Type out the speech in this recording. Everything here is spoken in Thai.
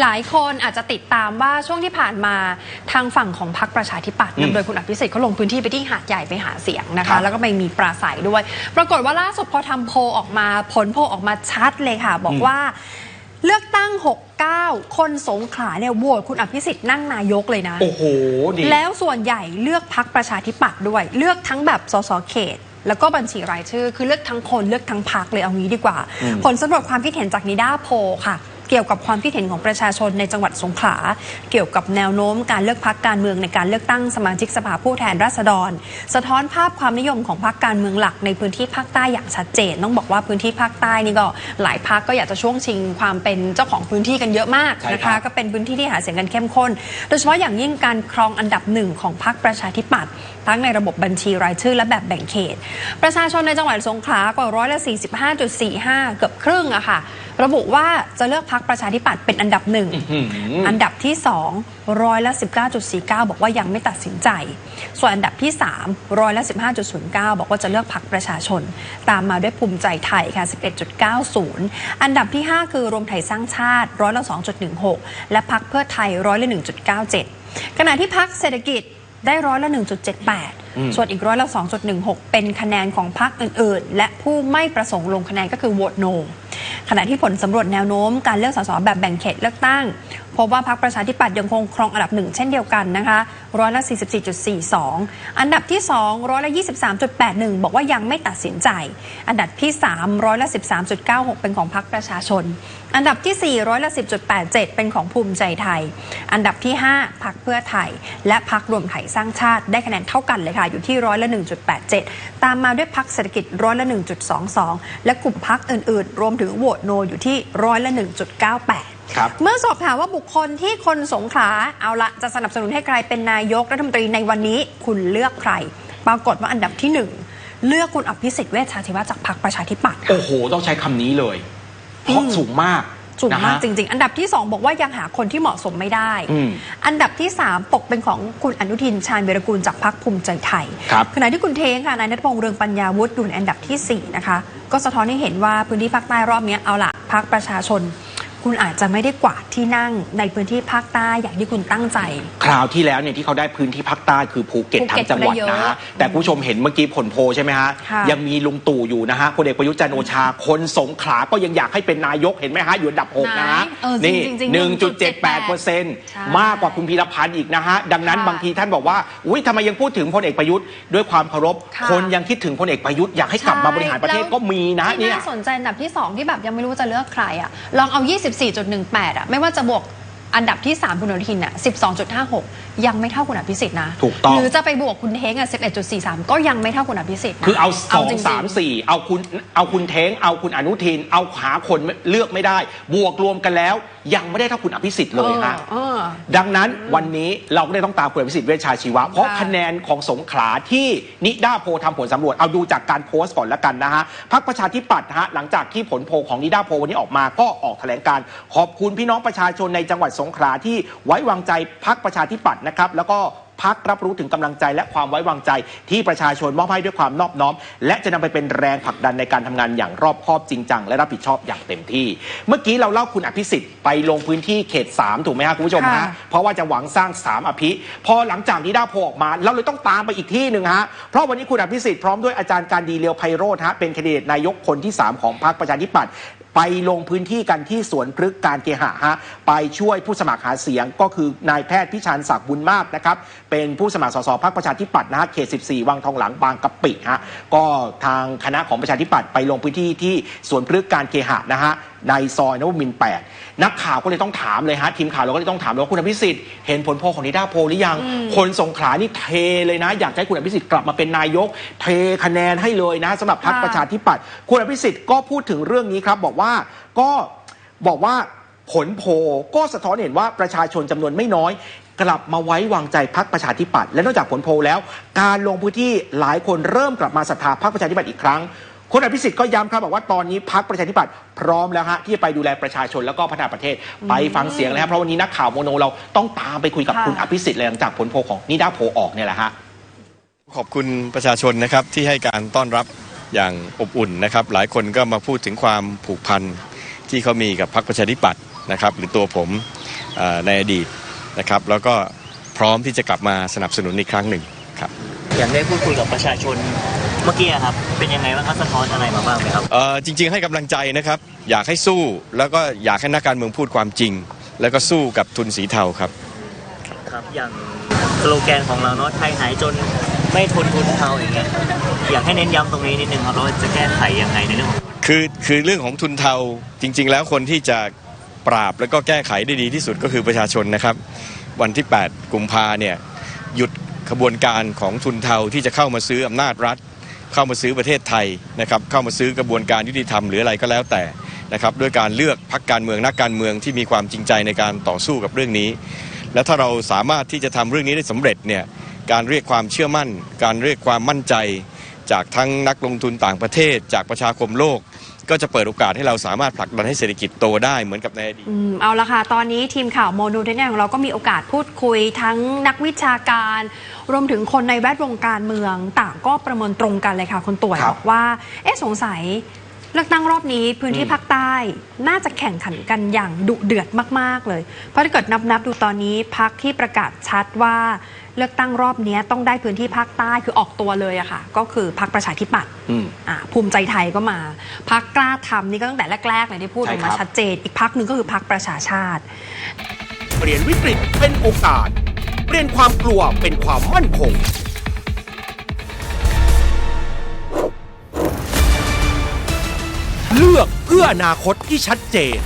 หลายคนอาจจะติดตามว่าช่วงที่ผ่านมาทางฝั่งของพรรคประชาธิปัตย์อืมนำโดยคุณอภิสิทธิ์เขาลงพื้นที่ไปที่หาดใหญ่ไปหาเสียงนะครัคะบ แล้วก็ไปมีปราศัยด้วย ปรากฏว่าล่าสุดพอทำโพลออกมาผลโพลออกมาชัดเลยค่ะ บอกว่า เลือกตั้ง 69 คนสงขลาเนี่ยโหวตคุณอภิสิทธิ์นั่งนายกเลยนะ โอ้โหดี แล้วส่วนใหญ่เลือกพักประชาธิปัตย์ด้วย เลือกทั้งแบบสสเขต แล้วก็บัญชีรายชื่อ คือเลือกทั้งคนเลือกทั้งพักเลยเอางี้ดีกว่าอืมผลสำรวจความคิดเห็นจากนิด้าโพลค่ะ เกี่ยวกับความคิดเห็นของประชาชนในจังหวัดสงขลา เกี่ยวกับแนวโน้มการเลือกพักการเมืองในการเลือกตั้งสมาชิกสภาผู้แทนราษฎร สะท้อนภาพความนิยมของพรรคการเมืองหลักในพื้นที่ภาคใต้อย่างชัดเจน ต้องบอกว่าพื้นที่ภาคใต้นี่ก็หลายพักก็อยากจะช่วงชิงความเป็นเจ้าของพื้นที่กันเยอะมากใช่นะครัคะบก็เป็นพื้นที่ที่หาเสียงกันเข้มข้น โดยเฉพาะอย่างยิ่งการครองอันดับหนึ่งของพรรคประชาธิปัตย์ทั้งในระบบบัญชีรายชื่อ และแบบแบ่งเขต ประชาชนในจังหวัดสงขลากว่าร้อยละ45.45 เกือบครึ่งอะค่ะ ระบุว่าจะเลือกพรรคประชาธิปัตย์เป็นอันดับหนึ่งหืมอันดับที่2ร้อยละ19.49 บอกว่ายังไม่ตัดสินใจ ส่วนอันดับที่3ร้อยละ15.09 บอกว่าจะเลือกพรรคประชาชน ตามมาด้วยภูมิใจไทยค่ะ 11.90 อันดับที่ 5 คือรวมไทยสร้างชาติร้อยละ2.16 และพรรคเพื่อไทยร้อยละ1.97 ขณะที่พรรคเศรษฐกิจได้ร้อยละ 1.78 ส่วนอีกร้อยละ 2.16 เป็นคะแนนของพรรคอื่น ๆ และผู้ไม่ประสงค์ลงคะแนนก็คือโหวตโน ขณะที่ผลสำรวจแนวโน้มการเลือกสสแบบแบ่งเขตเลือกตั้งพบว่าพรรคประชาธิปัตย์ยังคงครองอันดับหนึ่งเช่นเดียวกันนะคะร้อยละ 44.42 อันดับที่ 2 ร้อยละ 23.81 บอกว่ายังไม่ตัดสินใจ อันดับที่ 3 ร้อยละ 13.96 เป็นของพรรคประชาชน อันดับที่ 4 ร้อยละ 10.87 เป็นของภูมิใจไทย อันดับที่ 5พรรคเพื่อไทย และพรรครวมไทยสร้างชาติได้คะแนนเท่ากันเลยค่ะอยู่ที่ร้อยละ 1.87 ตามมาด้วยพรรคเศรษฐกิจร้อยละ 1.22 และกลุ่มพรรคอื่น ๆ รวมถึงโหวตโนอยู่ที่ร้อยละ 1.98 ครับ เมื่อสอบถามว่าบุคคลที่คนสงขลาเอาละจะสนับสนุนให้ใครเป็นนายกรัฐมนตรีในวันนี้คุณเลือกใคร ปรากฏว่าอันดับที่หนึ่งเลือกคุณอภิสิทธิ์เวชชาชีวะจากพรรคประชาธิปัตย์ค่ะโอ้โห ต้องใช้คำนี้เลย เพราะอืมสูงมาก สูงนะมากฮะจริง ๆ อันดับที่ 2 บอกว่ายังหาคนที่เหมาะสมไม่ได้อืมอันดับที่ 3 ตกเป็นของคุณอนุทินชาญวีรกูลจากพรรคภูมิใจไทยครับขณะที่คุณเทงค่ะนายนัทพงษ์เรืองปัญญาวุฒิอยู่ในอันดับทีสี่4 นะคะ ก็สะท้อนให้เห็นว่าพื้นที่ภาคใต้รอบเนี้ยเอาละพรรคประชาชน คุณอาจจะไม่ได้กวาดที่นั่งในพื้นที่ภาคใต้อย่างที่คุณตั้งใจ คราวที่แล้วเนี่ยที่เขาได้พื้นที่ภาคใต้คือภูเก็ตภูทั้เก็ตงจังหวัดได้เยอะนะฮะแต่คุณผู้ชมเห็นเมื่อกี้ผลโพลใช่ไหมฮะค่ะ ยังมีลุงตู่อยู่นะฮะพลเอกประยุทธ์จันทร์โอชา คนสงขลาก็ยังอยากให้เป็นนายกเห็นไหมฮะอยู่อันดับหกนะฮะไหนเออจริงนี่จริงๆหนึ่งจุดเจ็ดแปดเปอร์เซ็นต์ใช่มากกว่าคุณพีรพันธ์อีกนะฮะดังนั้นค่ะบางทีท่านบอกว่าอุ้ยทำไมยังพูดถึงพลเอกประยุทธ์ด้วยความเคารพค่ะคนยังคิดถึงพลเอกประยุทธ์อยากให้กลับมาบริหารประเทศก็มีนะที่เนี่ย น่าสนใจอันดับที่ 2 ที่แบบยังไม่รู้ว่าจะเลือกใครอะลองเอา24.18อะไม่ว่าจะบวก อันดับที่ 3 คุณอนุทินอะ12.56 ยังไม่เท่าคุณอภิสิทธิ์นะถูกต้อง หรือจะไปบวกคุณเท้งอะ11.43 ก็ยังไม่เท่าคุณอภิสิทธิ์นะคือเอาสองจริๆ สามสี่เอาคุณเอาคุณเท้งเอาคุณอนุทิน เอาหาคนเลือกไม่ได้ บวกรวมกันแล้ว ยังไม่ได้เท่าคุณอภิสิทธิ์เลยฮะเออเออ ดังนั้นวันนี้เราก็เลยต้องตามคุณอภิสิทธิ์เวชชาชีวะ เพราะค่ะคะแนนของสงขลาที่นิด้าโพลทำผลสำรวจเอาดูจากการโพสต์ก่อนแล้วกันนะฮะพักประชาธิปัตย์ฮะหลังจากที่ผลโพลของนิด้าโพลวันนี้ออกมาก็ออกแถลงการขอบคุณพี่น้องประชาชนในจังหวัดสงขลาที่ไว้วางใจพักประชาธิปัตย์นะครับแล้วก็พักรับรู้ถึงกำลังใจและความไว้วางใจ ที่ประชาชนมอบให้ด้วยความนอบน้อม และจะนำไปเป็นแรงผลักดันในการทำงานอย่างรอบคอบจริงจังและรับผิดชอบอย่างเต็มที่ เมื่อกี้เราเล่าคุณอภิสิทธิ์ไปลงพื้นที่เขต 3 ถูกไหมฮะคุณผู้ชมค่ะฮะเพราะว่าจะหวังสร้าง 3 อภิ พอหลังจากนี้ด้าโพลออกมา เราเลยต้องตามไปอีกที่หนึ่งฮะเพราะวันนี้คุณอภิสิทธิ์พร้อมด้วยอาจารย์การดีเลียวไพโรธฮะเป็นแคนดิเดตนายกคนที่ 3 ของพรรคประชาธิปัตย์ ไปลงพื้นที่กันที่สวนพฤกษ์การเคหะฮะไปช่วยผู้สมัครหาเสียงก็คือนายแพทย์พิชันศักดิ์บุญมากนะครับเป็นผู้สมัครสสพรรคประชาธิปัตย์นะฮะเขต 14 วังทองหลังบางกะปิฮะก็ทางคณะของประชาธิปัตย์ไปลงพื้นที่ที่สวนพฤกษ์การเคหะนะฮะ ในซอยนวมินทร์8นักข่าวก็เลยต้องถามเลยฮะทีมข่าวเราก็เลยต้องถามเลยว่าคุณอภิสิทธิ์เห็นผลโพลของนิด้าโพลหรือยัง คนสงขลานี่เทเลยนะ อยากจะให้คุณอภิสิทธิ์กลับมาเป็นนายก เทคะแนนให้เลยนะสำหรับพรรคค่ะประชาธิปัตย์คุณอภิสิทธิ์ก็พูดถึงเรื่องนี้ครับบอกว่าก็บอกว่าผลโพลก็สะท้อนเห็นว่าประชาชนจำนวนไม่น้อย กลับมาไว้วางใจพรรคประชาธิปัตย์และนอกจากผลโพลแล้ว การลงพื้นที่หลายคนเริ่มกลับมาศรัทธาพรรคประชาธิปัตย์อีกครั้ง คุณอภิสิทธิ์ก็ย้ำครับบอกว่าตอนนี้พรรคประชาธิปัตย์พร้อมแล้วฮะที่จะไปดูแลประชาชนแล้วก็พัฒนาประเทศ ไปฟังเสียงเลยครับเพราะวันนี้นักข่าวโมโนเราต้องตามไปคุยกับค่ะคุณอภิสิทธิ์เลยหลังจากผลโพลของนิด้าโพลออกเนี่ยแหละฮะขอบคุณประชาชนนะครับที่ให้การต้อนรับอย่างอบอุ่นนะครับ หลายคนก็มาพูดถึงความผูกพันที่เขามีกับพรรคประชาธิปัตย์นะครับ หรือตัวผมเอ่อในอดีตนะครับ แล้วก็พร้อมที่จะกลับมาสนับสนุนอีกครั้งหนึ่งครับ อย่างได้พูดคุยกับประชาชน เมื่อกี้อะครับ เป็นยังไงบ้างครับสะท้อนอะไรมาบ้างไหมครับ เอ่อจริงๆให้กำลังใจนะครับ อยากให้สู้แล้วก็อยากให้นักการเมืองพูดความจริง แล้วก็สู้กับทุนสีเทาครับ ครับ อย่างสโลแกนของเราเนาะไทยหายจนไม่ทนทุนเทาอย่างเงี้ย อยากให้เน้นย้ำตรงนี้นิดนึงครับเราจะแก้ไขยังไงในเรื่องของคือคือเรื่องของทุนเทาจริง ๆ แล้วคนที่จะปราบแล้วก็แก้ไขได้ดีที่สุดก็คือประชาชนนะครับ วันที่ 8 กุมภาเนี่ยหยุดขบวนการของทุนเทาที่จะเข้ามาซื้ออำนาจรัฐ เข้ามาซื้อประเทศไทยนะครับเข้ามาซื้อกระบวนการยุติธรรมหรืออะไรก็แล้วแต่นะครับด้วยการเลือกพักการเมืองนักการเมืองที่มีความจริงใจในการต่อสู้กับเรื่องนี้ และถ้าเราสามารถที่จะทำเรื่องนี้ได้สำเร็จเนี่ยการเรียกความเชื่อมั่น การเรียกความมั่นใจ จากทั้งนักลงทุนต่างประเทศ จากประชาคมโลก ก็จะเปิดโอกาสให้เราสามารถผลักดันให้เศรษฐกิจโตได้เหมือนกับในอดีต อืมเอาละค่ะ ตอนนี้ทีมข่าวโมนูเทนของเราก็มีโอกาสพูดคุยทั้งนักวิชาการ รวมถึงคนในแวดวงการเมือง ต่างก็ประเมินตรงกันเลยค่ะคุณต่วยครับ บอกว่า เอ๊ะสงสัย เลือกตั้งรอบนี้พื้นที่อืมภาคใต้ น่าจะแข่งขันกันอย่างดุเดือดมากๆเลย เพราะถ้าเกิดนับนับๆดูตอนนี้พักที่ประกาศชัดว่าเลือกตั้งรอบนี้ต้องได้พื้นที่ภาคใต้คือออกตัวเลยอะค่ะ ก็คือพักประชาธิปัตย์อืมอ่าภูมิใจไทยก็มาพักกล้าทำนี่ก็ตั้งแต่แรกๆเลยที่พูดออกมาใช่ครับชัดเจน อีกพักหนึ่งก็คือพักประชาชาติ เปลี่ยนวิกฤตเป็นโอกาส เปลี่ยนความกลัวเป็นความมั่นคง เลือกเพื่ออนาคตที่ชัดเจน